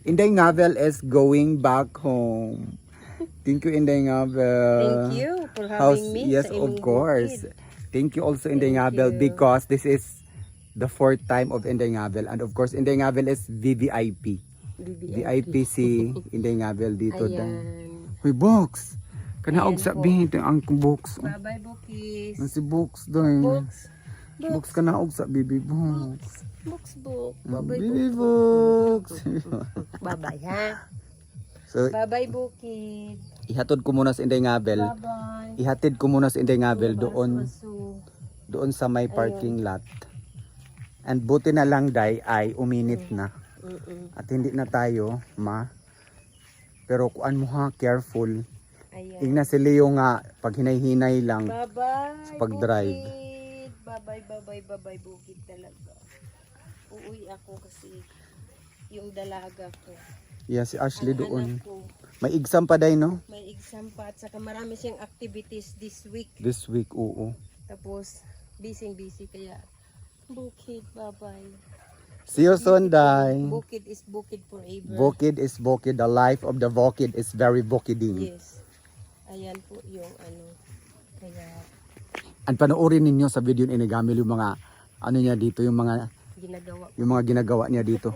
Inday Ngavel is going back home. Thank you, Inday Ngavel. Thank you for having How's- me. Yes, of course. bukid. Thank you also, Inday Ngavel, because this is the fourth time of Inday Ngavel. And of course, Inday Ngavel is VVIP. VIP si Inday Ngavel dito. Ayan. Huy, box! Kanaog Ayan sa po. bihin ang box. Bye-bye, Bukis. Si box doon. Books. Box kanaog sa bibi box. Books, book. Bye-bye, Bibi book. box. Bye-bye, ha? so, Bye-bye, Bukid. ihatod ko muna sa Inday Ngavel. Bye-bye. Ihatid ko muna sa Inday Ngavel doon Baso. doon sa may parking lot. And buti na lang day ay uminit na Mm-mm. at hindi na tayo ma pero kuan mo ha careful. Ayan. Ingna si Leo nga pag hinay-hinay lang. Sa pag-drive. Bukid. Bye-bye, bye-bye, bye-bye, Bukid talaga. Uuwi ako kasi yung dalaga ko. Yeah, si Ashley Ang doon. ko, May exam pa day no? may exam pa at saka marami siyang activities this week. This week, oo. Tapos, busy-busy kaya Bukid, bye-bye. See you soon, day. Bukid is Bukid forever. Bukid is bukid. The life of the Bukid is very bukiding. Yes. Ayan po yung ano. Kaya, And panoorin ninyo sa video ni Gamil yung mga ano niya dito, yung mga ginagawa ko. yung mga ginagawa niya dito.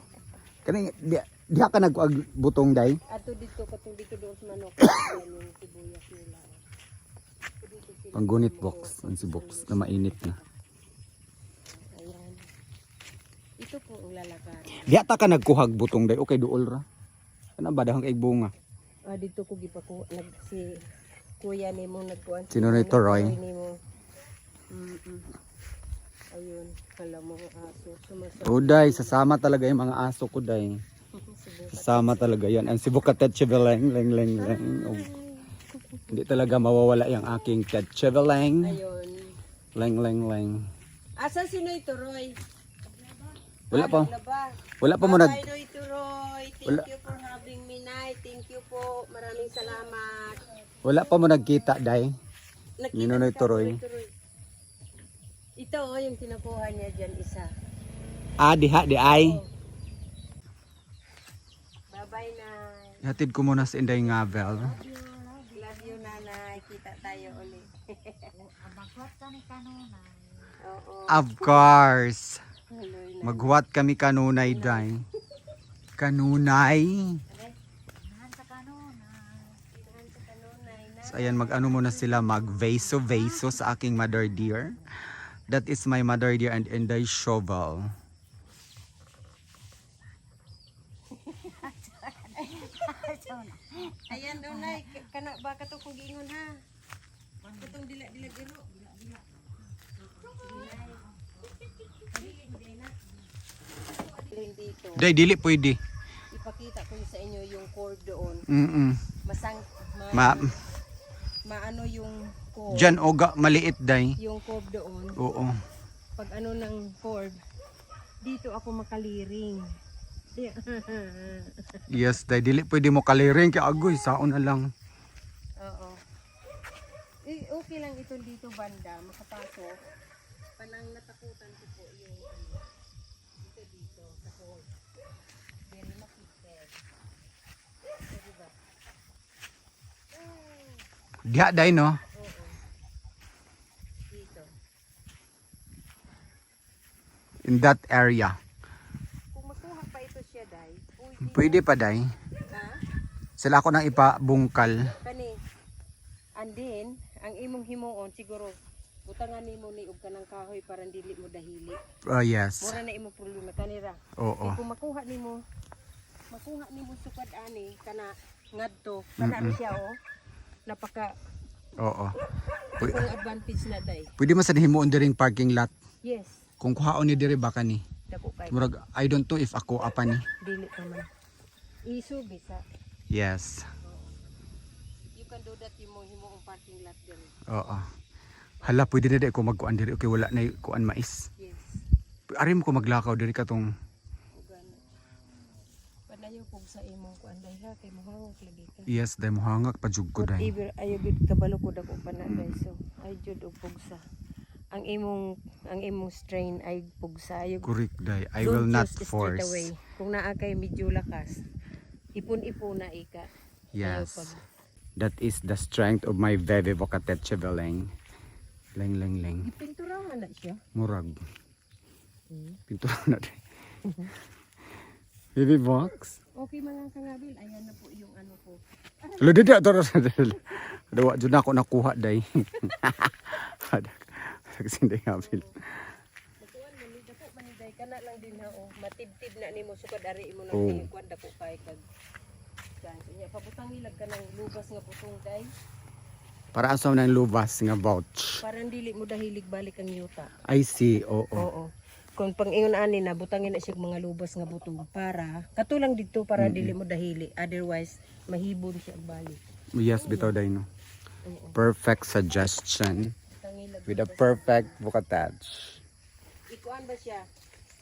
Kani di, diha ka nag butong day. Ato dito, katong dito doon sa manok. Yung sibuyas nila. Panggunit box, ang si box na mainit na. Ayan. Ito po ang lalakad. Diha ta ka nagkuhag butong day okay duol ra. Kana ba dahang kay bunga? Ah, dito ko gipako nag si kuya nimo nagkuan. Sino ito, Roy? Nimo. Mm -mm. Ayun, kala mo ang aso. Sumasabi. O day, sasama talaga yung mga aso ko day. Sasama talaga yan. Ang sibo ka tetcheveleng, leng, leng, leng. Oh. Hindi talaga mawawala yung aking tetcheveleng, Ayun. leng, leng, leng. Asa sino ito, Roy? Wala pa. Wala pa mo nag... Bye, Roy to Roy. Thank Wala. you for having me, Nay. Thank you po. Maraming salamat. Wala pa mo nagkita day. Nakita Yun na ito, Roy. Roy. Ito, oh, yung kinukuha niya dyan, isa. Ah, diha, di ay. Bye-bye, Nay. Hatid ko muna sa Inday Ngavel. Love you, Nanay. Kita tayo ulit. Oo. Of course. Maghuwat kami kanunay day. Kanunay. So ayan, mag-ano muna sila, mag-vaso-vaso sa aking mother dear. That is my mother dear and Inday shovel. Ayan daw, Nay. K- Kana, baka to kung giingon, ha? Katong dila-dila giro. Dila-dila. Alin dito. Day, dili pwede. Ipakita ko sa inyo yung cord doon. Mm-mm. Masang, Ma, ma, maano yung cord. dyan, oga, maliit day. Yung cord doon. Oo. Pag ano ng cord, dito ako makaliring. Yes, day, dili pwede mo kaliring. Kaya agoy, saon na lang. Oo. Eh, okay lang ito dito banda, makapasok. Panang natakutan ko po yung ano, dito dito sa makipit. So, diba? Diha day, no? Oo. Dito. In that area. Kung makuha pa ito siya, Day, pwede. Pwede pa day. Ha? Sila ako nang ipabungkal. Kani. And then, ang imong himuon siguro butangan nimo ni og kanang kahoy para dili mo dahili. Oh, yes. Mura na imo problema kanira. Oo. Kung makuha nimo makuha nimo sukad ani kana ngadto kana mm siya oh. Napaka Oo. Pwede, full advantage na day. pwede man sa himuon diring parking lot. Yes. Kung kuhaon ni diri baka ni. Dako kay Murag, I don't know if ako apa ni. dili pa man. Isu bisa. Yes. You can do that imo himo ang parking lot diri. Oo. Hala, pwede na di ako magkuan diri. Okay, wala na kuan mais. Yes. Ari mo ko maglakaw diri katong. Padayo kog sa imong kuan ha kay mohawak lagi ka. yes, dai mo hangak pa jud ko dai. Whatever ayo gud kabalo ko dako panaday so ay jud og pugsa. Ang imong ang imong strain ay pugsa ayo Correct dai. I Don't will not force. away. Kung naa kay medyo lakas, ipon-ipon na ika. Yes. That is the strength of my Bebe Bocatet Cheveleng. Leng, leng, leng. Ipintura man na siya. Murag. Hmm. Pintura na din. Baby box. Okay mga kangabil, ayan na po yung ano ko. Lo dito to Dawa jud na ako nakuha day. Sagsindi nga bil. Natuan mo ni dako maniday kana lang din ha oh. Matibtib na nimo sukad ari mo nang Oh. oh. dako kay kag kan nya pabutang nilag ka ng lubas nga putong day Para aso ng lubas nga vouch. para dili mo dahilig balik ang yuta. I see. Oo. Oo. Kung pang ingon ani na butangin na siya mga lubas nga butong para katulang dito para dili mo dahili otherwise mahibon siya balik. Yes, bitaw day no. Oo. Perfect suggestion. With a perfect bukatach. Ikuan ba siya?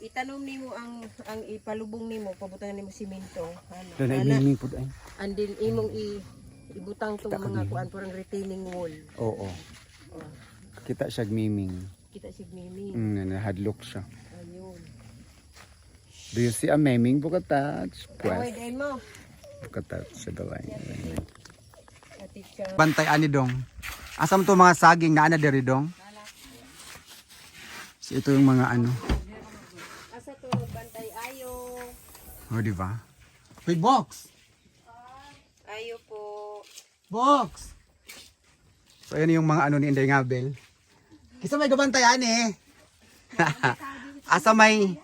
Itanom nimo ang ang ipalubong nimo pabutangan nimo simento. Ano? Doon ay Ana, miming po ay. and then imong i ibutang tong mga kuan parang retaining wall. Oo. Oh. Kita siya miming. Kita si Mimi. Mm, nahadlok siya. Ayun. Do you see a miming? Kaway Pues, din mo. bukatach siya balay. Ati siya. Bantay ani dong. Asam to mga saging na ana diri dong? So ito yung mga ano. Asa to bantay ayo. O di ba? Wait, box. Ayo po. Box. So ayan yung mga ano ni Inday Ngabel. Kisa may gabantay ani. Asa may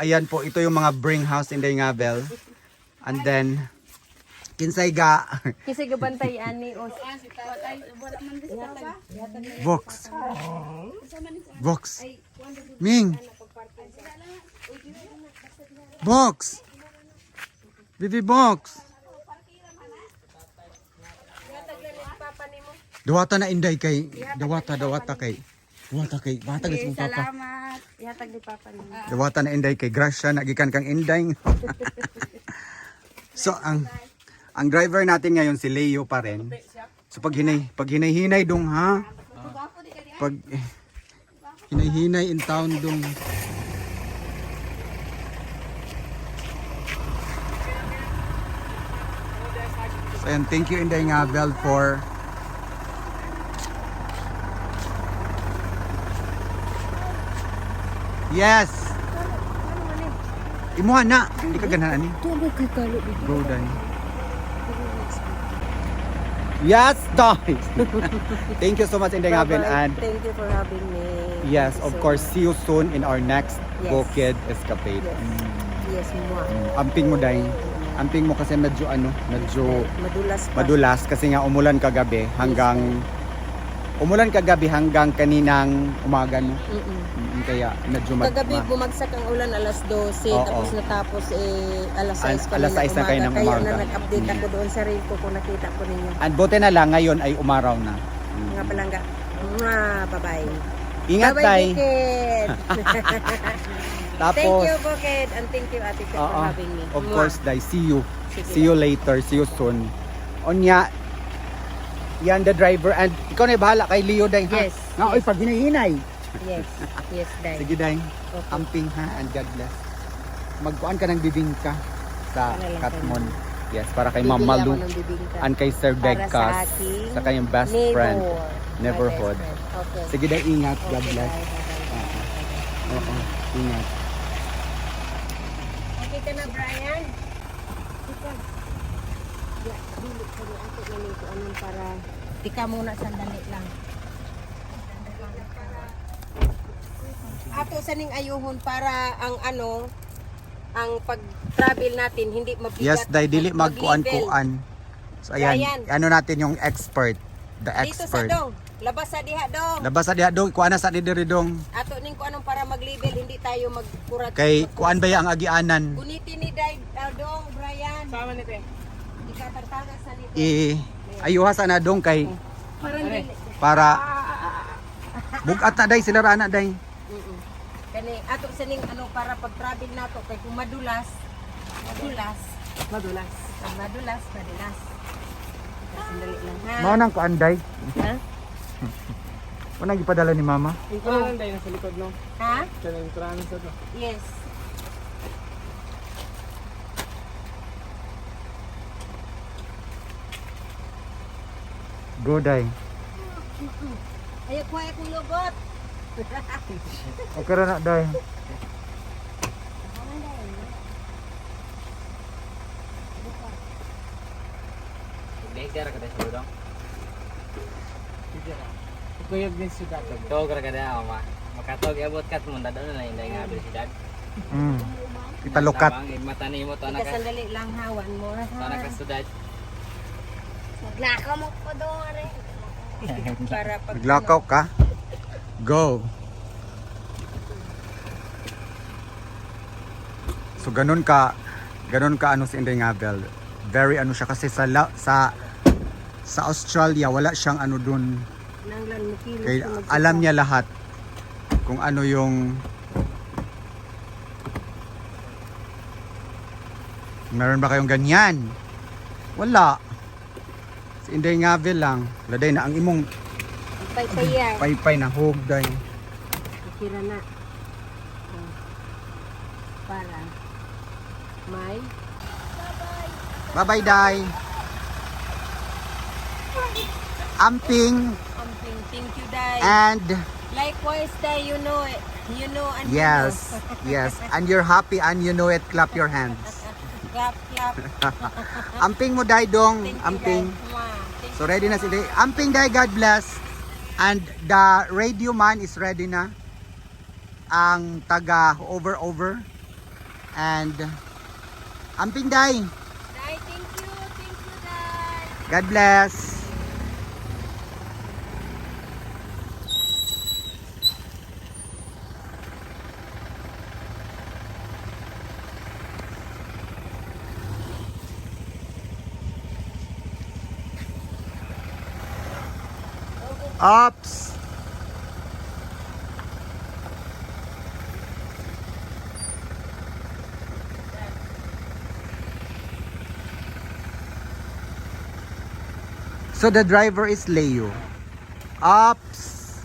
Ayan po, ito yung mga bring house Inday Ngabel. And then kinsay ga Kasi gabantay ani o box. Box. Ming. Box. Bibi box. Dawata na inday kay dawata dawata kay dawata kay bata guys mo papa. Salamat. Ihatag ni papa nimo. Dawata na inday kay grasya nagikan kang inday. so ang ang driver natin ngayon si Leo pa rin. So pag hinay pag hinay-hinay dong ha. Pag eh, hinay-hinay in town dong. So ayan, thank you Inday Ngabel for Yes. Imuha na. Hindi ka ganahan ani. Tulo kay kalo. Go dai. Yes, dai. Thank you so much Inday Ngabel and Thank you for having me. yes, Thank you of so course much. see you soon in our next Yes. Bukid Escapade. Yes. Yes, mo. Amping mo dai. Amping mo kasi medyo ano, medyo Madulas pa. madulas kasi nga umulan kagabi hanggang umulan kagabi hanggang kaninang umaga no. Mm-mm. Mm, Kaya medyo mag- Kagabi ma- bumagsak ang ulan alas 12 Oo. tapos natapos eh alas 6 Al- kanina alas 6 na kayo ng Kaya umaga. na nag-update Mm. ako doon sa reel ko kung nakita ko ninyo. At buti na lang ngayon ay umaraw na. Mm. Mga palangga. Mwah, bye-bye. Ingat bye-bye, tay. Bukid. Tapos thank you, Bukid. And thank you, Ate Kat, for having me. Of Mwah. course, dai. See you. Sige. See you later. See you soon. Onya, yan the driver and ikaw na bahala kay Leo dai ha. Yes, Nga oy pag hinahinay. Yes. Yes, Day. Sige dai. Okay. Amping ha and God bless. Magkuan ka ng bibingka sa Ano Katmon. Yes, para kay Ma'am Malu and kay Sir sa Begkas aking sa kanyang best neighbor. friend. Neighborhood. best friend. Okay. Sige dai, ingat. God Okay, bless. bye, bye, bye. Oo. Ingat. Okay ka na, Brian? Tika. Ya, dili ko ni ato na nito anong para... Tika muna, sandali lang. Ato sa ning ayuhon para ang ano, ang pag-travel natin hindi mabigat. Yes, dai dili magkuan-kuan. So ayan, Ayan. ano natin yung expert, the Dito sa expert. dong. Labas sa diha dong. Labas sa diha dong, kuan sa di diri dong. Ato ning anong para mag-level hindi tayo magkurat. Kay kuan ba ang agianan? Unitin ni Dai uh, dong, Brian. Sama ni I ayuha sa na dong kay Para bugat na day sila rana day. Kani ato sa ning ano para pag-travel nato kay kung madulas, madulas, madulas, Pag madulas, madulas. Sandali lang ha. Mao nang kuan day. Ha? Mo nang gipadala ni mama. Yung pala lang tayo nasa likod, no? Ha? Siya na yung trans, ano? Yes. Go, Day. Ayaw ko ayaw kong lugot. Okay ra na, Day. Bigger ka tayo sa budong. Kuyog din sugat. Tugtog ra ka daw ma. Makatog abot kat mo dadon na hindi nga abilidad. Mm. Italukat. Mata ni mo to Ika anak ka. sandali lang hawan mo. To anak ka sudad. Maglakaw mo ko doon. Para pag Naglakaw ka? Go. So ganun ka, ganun ka ano si Inday Ngabel. Very ano siya kasi sa la- sa sa Australia wala siyang ano kilos. Kaya alam niya lahat kung ano yung Meron ba kayong ganyan? Wala. Inday Ngabel lang. Laday na ang imong Paypayan. paypay na hugday. Kira na. Oh. Para. May. Bye-bye, Day. Amping Amping. Thank you, Day. and Likewise, Day, you know it. You know and you yes, yes. And you're happy and you know it, clap your hands. know. Clap, clap. Amping mo, Day, dong. Thank you, Amping. Day. So ready na si Day. Amping, Day, God bless. And the radio man is ready na. Ang taga over over. And Amping, Day. Day, thank you. Thank you, Day. God bless. Ops. So the driver is Leo. Ops.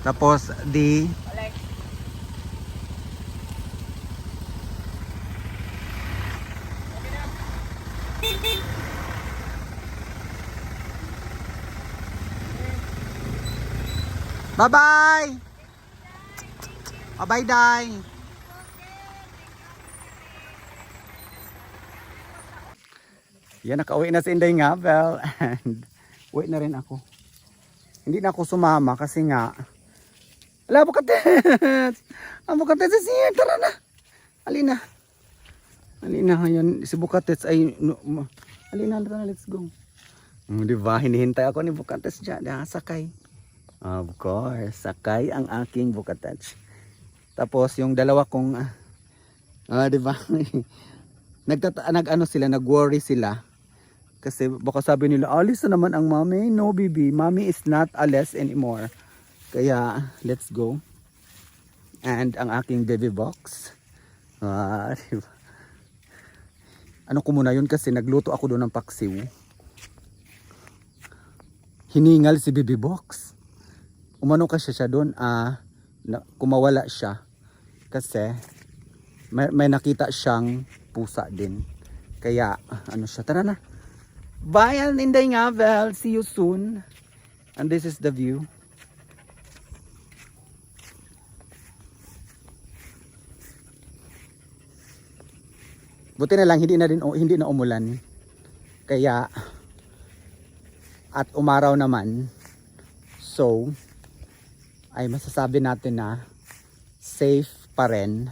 Tapos the Bye-bye. Bye-bye, Day. Yan, nakauwi na si Inday Ngabel. And uwi na rin ako. Hindi na ako sumama kasi nga, ala, bukates! Ang bukates is here! Tara na! Alina! Alina, yan, si bukates ay, no, ma- alina, tara na, let's go. Mm, di ba, hinihintay ako ni bukates dyan, ah, sakay. Of course, sakay ang aking bukates. Tapos yung dalawa kong, ah, ah, di ba, nagtata nag ano sila, nag-worry sila. Kasi baka sabi nila, alis na naman ang mami. No, baby. Mommy is not alis anymore. Kaya, let's go. And ang aking baby box. Ah, diba? Ano ko muna yun kasi nagluto ako doon ng paksiw. Hiningal si baby box. Umano kasi siya doon, ah, na, kumawala siya. Kasi, may, may nakita siyang pusa din. Kaya, ano siya, tara na. Bye, and Inday Ngavel. See you soon. And this is the view. Buti na lang hindi na din hindi na umulan. Kaya at umaraw naman. So ay masasabi natin na safe pa rin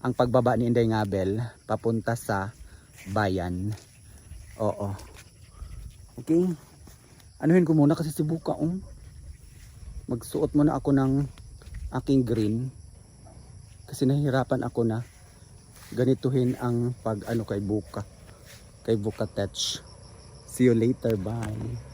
ang pagbaba ni Inday Ngabel papunta sa bayan. Oo. Okay. Anuhin ko muna kasi si Buka um. Magsuot muna ako ng aking green. Kasi nahihirapan ako na ganituhin ang pag ano kay Buka. Kay Buka Touch. See you later. Bye.